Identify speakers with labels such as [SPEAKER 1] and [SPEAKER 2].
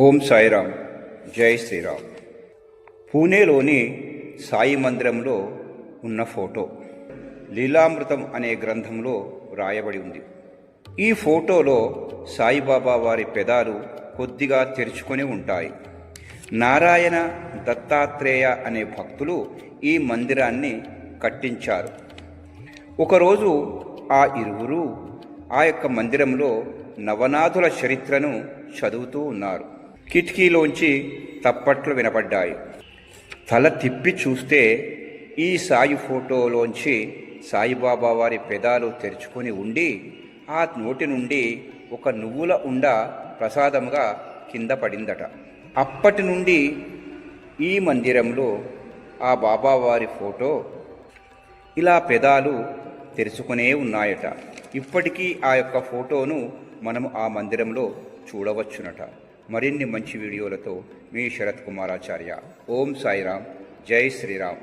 [SPEAKER 1] ఓం సాయిరామ్. జై శ్రీరామ్. పూణేలోని సాయి మందిరంలో ఉన్న ఫోటో. లీలామృతం అనే గ్రంథంలో రాయబడి ఉంది. ఈ ఫోటోలో సాయిబాబా వారి పెదాలు కొద్దిగా తెరుచుకొని ఉంటాయి. నారాయణ దత్తాత్రేయ అనే భక్తులు ఈ మందిరాన్ని కట్టించారు. ఒకరోజు ఆ ఇరువురు ఆ యొక్క మందిరంలో నవనాథుల చరిత్రను చదువుతూ ఉన్నారు. కిటికీలోంచి తప్పట్లు వినపడ్డాయి. తల తిప్పి చూస్తే ఈ సాయి ఫోటోలోంచి సాయిబాబా వారి పెదాలు తెరుచుకొని ఉండి ఆ నోటి నుండి ఒక నువ్వుల ఉండ ప్రసాదముగా కింద పడిందట. అప్పటి నుండి ఈ మందిరంలో ఆ బాబావారి ఫోటో ఇలా పెదాలు తెరుచుకునే ఉన్నాయట. ఇప్పటికీ ఆ యొక్క ఫోటోను మనం ఆ మందిరంలో చూడవచ్చునట. మరిన్ని మంచి వీడియోలతో మీ శరత్ కుమారాచార్య. ఓం సాయిరామ్. జై శ్రీరామ్.